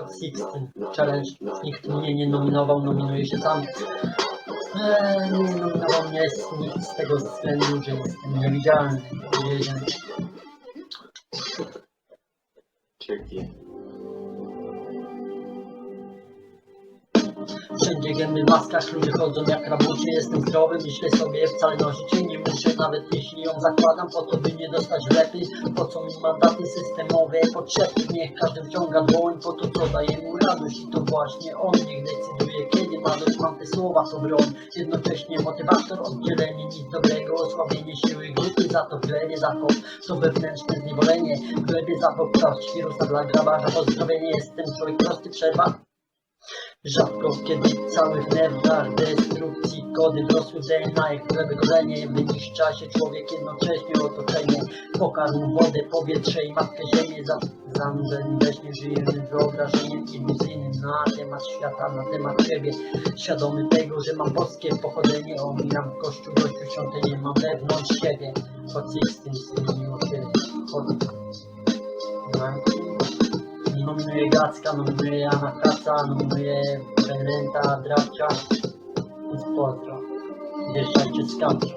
Sixteen Challenge. Nikt mnie nie nominował, nominuję się sam. Eee, nie nominował mnie z- nikt z tego względu, że jestem niewidzialny. Dzięki. Wszędzie gęby w maskach, ludzie chodzą jak rabusie Jestem zdrowy, myślę sobie, wcale nosić jej nie muszę Nawet jeśli ją zakładam, po to by nie dostać lepiej. Po co mi mandaty systemowe, potrzebny Niech każdy wciąga dłoń, po to co daje mu radość. I to właśnie on niech decyduje, kiedy ma dość Mam te słowa, to broń, jednocześnie motywator Oddzielenie nic dobrego, osłabienie siły grupy Za to glebie, za to, wewnętrzne zniewolenie. Glebie za to ptać wirusa dla grabarza Pozdrowienie, jestem człowiek prosty, przerwa Rzadko kiedy w całych nerwach destrukcji. Kody wrosły DNA chleby golenie Wyniszcza się człowiek jednocześnie otoczenie Pokarm, wodę, powietrze i matkę ziemię. Za, Zanurzeni we żyjemy wyobrażeniem iluzyjnym. Na temat świata, na temat siebie. Świadomy tego, że mam boskie pochodzenie. Omijam kościół, gościu, świątynię. Mam wewnątrz siebie. Choć Sixteen zmieniło się Choć nume e Gațca, nume e Anacasa, nume e Benenta, Dracea, Spotra. Deci acest cadru.